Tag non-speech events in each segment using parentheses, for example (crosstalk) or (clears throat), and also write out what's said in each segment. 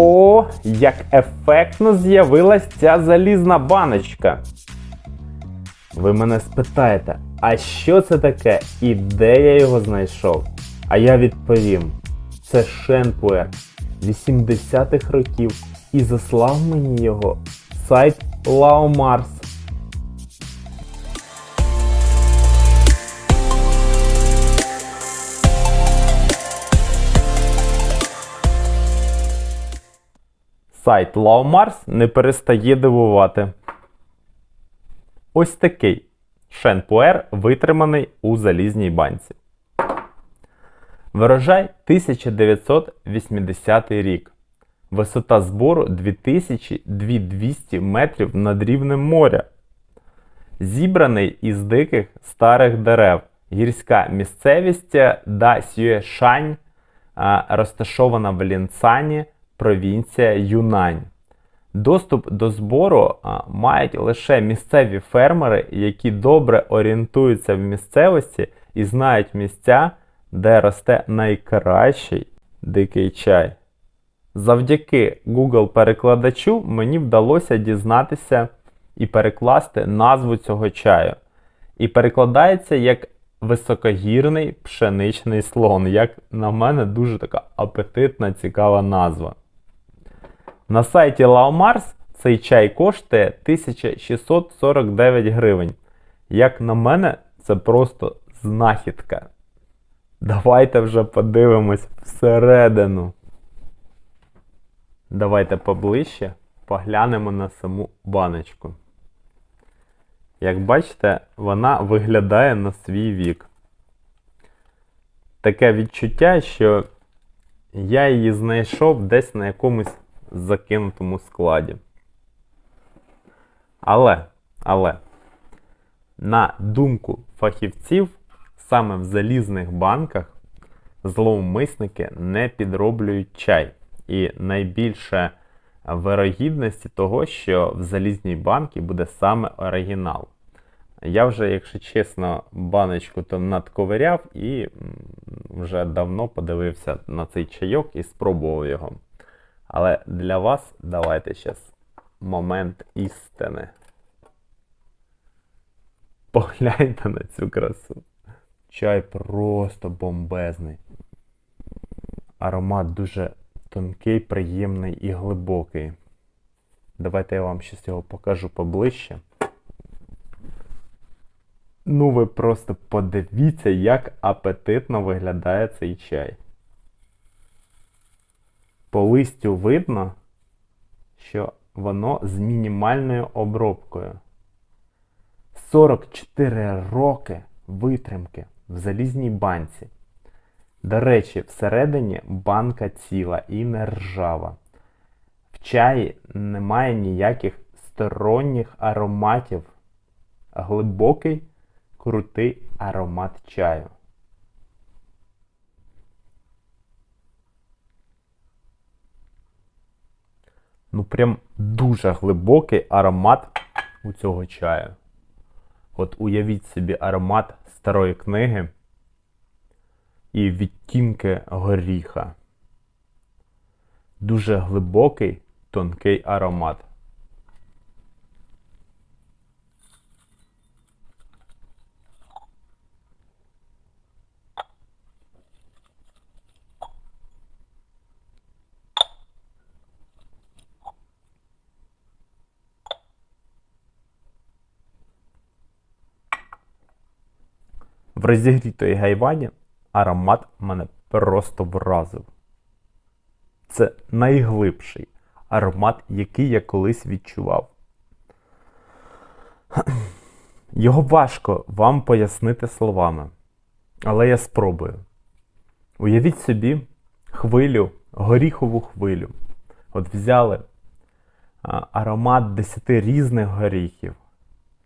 О, як ефектно з'явилась ця залізна баночка. Ви мене спитаєте, а що це таке і де я його знайшов? А я відповім: це Шенпуер 80-х років і заслав мені його сайт Laomars. Сайт Laomars не перестає дивувати. Ось такий шенпуер витриманий у залізній банці. Врожай 1980 рік. Висота збору 2000-2200 метрів над рівнем моря. Зібраний із диких старих дерев. Гірська місцевість Да Сюешань, розташована в Лінцані, провінція Юнань. Доступ до збору мають лише місцеві фермери, які добре орієнтуються в місцевості і знають місця, де росте найкращий дикий чай. Завдяки Google перекладачу мені вдалося дізнатися і перекласти назву цього чаю. І перекладається як високогірний пшеничний слон. Як на мене, дуже така апетитна, цікава назва. На сайті Laomars цей чай коштує 1649 гривень. Як на мене, це просто знахідка. Давайте вже подивимось всередину. Давайте поближче поглянемо на саму баночку. Як бачите, вона виглядає на свій вік. Таке відчуття, що я її знайшов десь на якомусь закинутому складі. Але, але, на думку фахівців, саме в залізних банках зловмисники не підроблюють чай. І найбільше вирогідності того, що в залізній банці буде саме оригінал. Я вже, якщо чесно, баночку то надковиряв і вже давно подивився на цей чайок і спробував його. Але для вас давайте зараз момент істини. Погляньте на цю красу. Чай просто бомбезний. Аромат дуже тонкий, приємний і глибокий. Давайте я вам щось його покажу поближче. Ну, ви просто подивіться, як апетитно виглядає цей чай. По листю видно, що воно з мінімальною обробкою. 44 роки витримки в залізній банці. До речі, всередині банка ціла і не ржава. В чаї немає ніяких сторонніх ароматів. Глибокий, крутий аромат чаю. Ну, прям дуже глибокий аромат у цього чаю. От уявіть собі аромат старої книги і відтінки горіха. Дуже глибокий, тонкий аромат. В розігрітої гайвані аромат мене просто вразив. Це найглибший аромат, який я колись відчував. (clears throat) Його важко вам пояснити словами, але я спробую. Уявіть собі хвилю, горіхову хвилю. От взяли аромат 10 різних горіхів,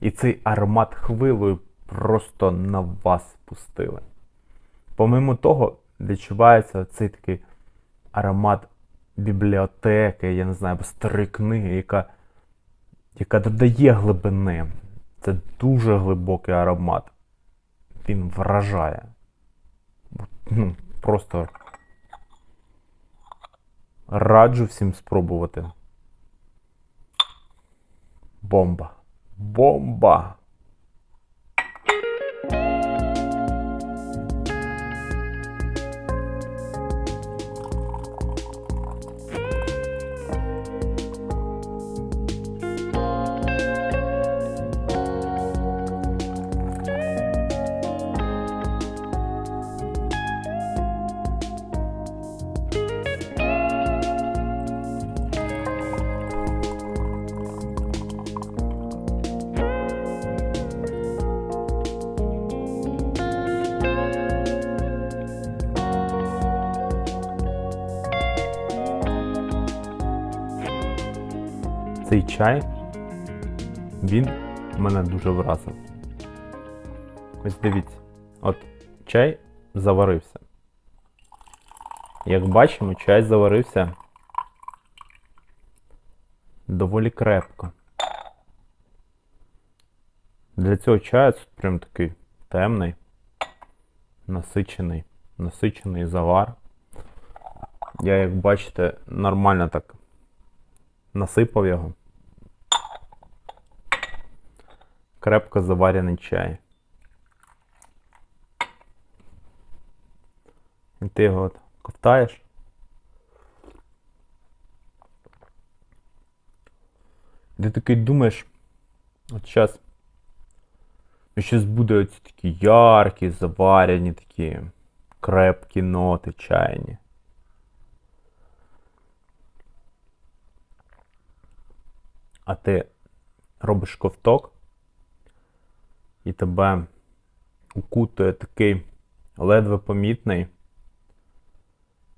і цей аромат хвилою просто на вас спустили. Помимо того, відчувається цей такий аромат бібліотеки, я не знаю, або старої книги, яка, яка додає глибини. Це дуже глибокий аромат. Він вражає. Ну, просто Раджу всім спробувати. Бомба. Бомба! Цей чай, він мене дуже вразив. Ось дивіться, от чай заварився. Як бачимо, чай заварився доволі крепко. Для цього чаю це прям такий темний, насичений, насичений завар. Я, як бачите, нормально так насипав його. Крепко заварений чай. І ти його от ковтаєш. Ти такий думаєш, от зараз щось буде оці такі яркі, заварені, такі крепкі ноти чайні. а ти робиш ковток, і тебе укутує такий ледве помітний,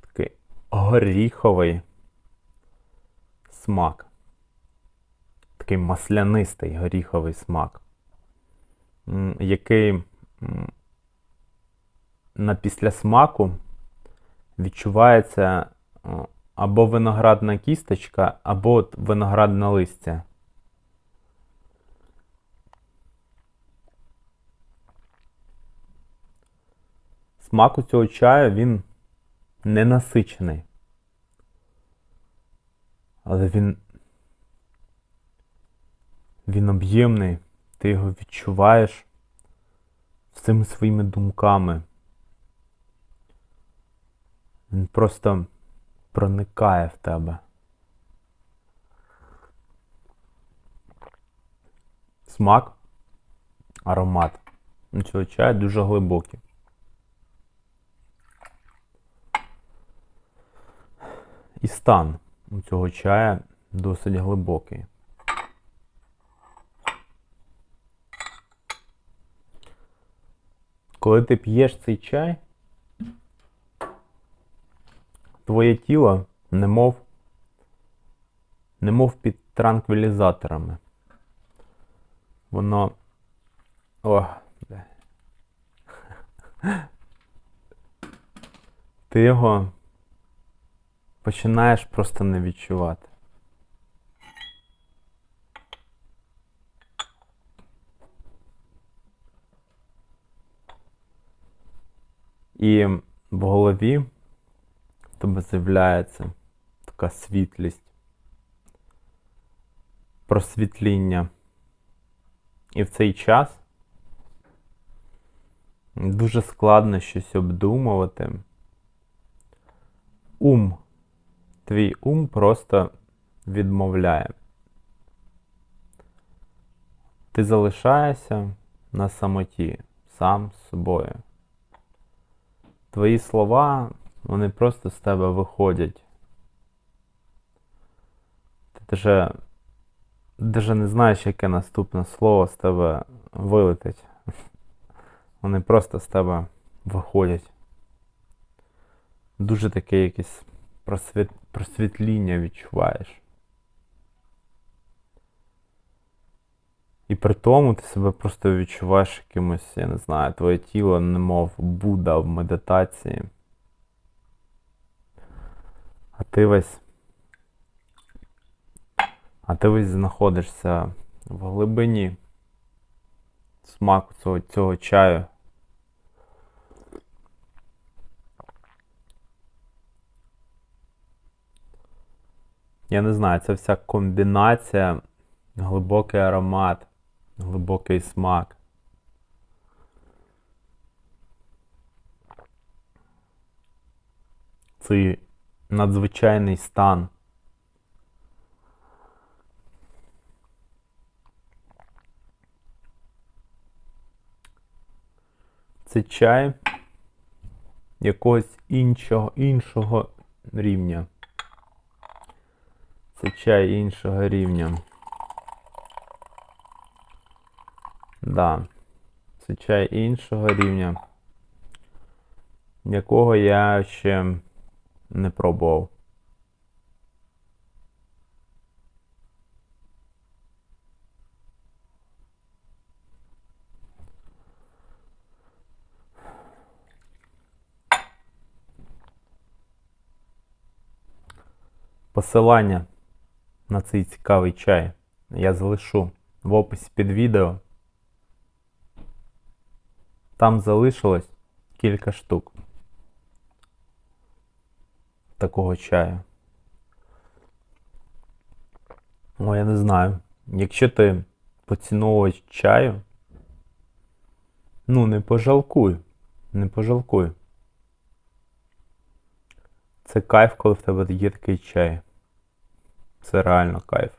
такий горіховий смак. Такий маслянистий горіховий смак, який на післясмаку відчувається або виноградна кісточка, або виноградне листя. Смак у цього чаю він ненасичений. Але він. Він об'ємний. Ти його відчуваєш всіми своїми думками. Він просто проникає в тебе. Смак, аромат цього чаю дуже глибокий. І стан у цього чая досить глибокий. Коли ти п'єш цей чай, твоє тіло немов, немов під транквілізаторами. Воно. О. (laughs) Ти його починаєш просто не відчувати. І в голові в тебе з'являється така світлість, просвітління. І в цей час дуже складно щось обдумувати. Ум, твій ум просто відмовляє. Ти залишаєшся на самоті, сам з собою. Твої слова, вони просто з тебе виходять. Ти даже, даже не знаєш, яке наступне слово з тебе вилетить. Вони просто з тебе виходять. Дуже таке якесь просвіт... просвітління відчуваєш. І при тому ти себе просто відчуваєш якимось, я не знаю, твоє тіло, немов Будда в медитації. А ти весь. А ти весь знаходишся в глибині смаку цього, цього чаю. Я не знаю, це вся комбінація, глибокий аромат, глибокий смак. Цей надзвичайний стан. Це чай якогось іншого, іншого рівня. Це чай іншого рівня. Да. Це чай іншого рівня, якого я ще не пробував. Посилання на цей цікавий чай я залишу в описі під відео. Там залишилось кілька штук такого чаю. О, я не знаю. Якщо ти поціновувач чаю, ну не пожалкуй. Не пожалкуй. Це кайф, коли в тебе є такий чай. Це реально кайф.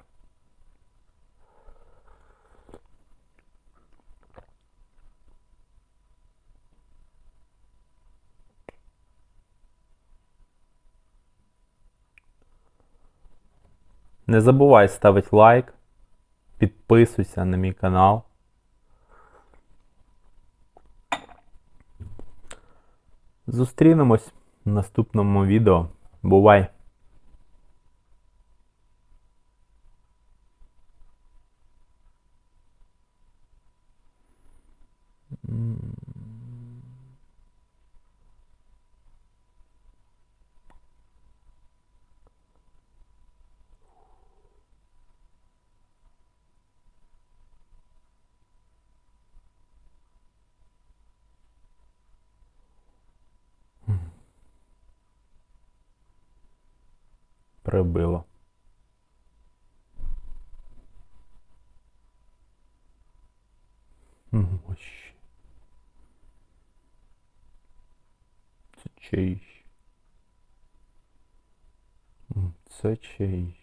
Не забувай ставити лайк, підписуйся на мій канал. Зустрінемось в наступному відео. Бувай! Прибило. Це чий. М, Це чий.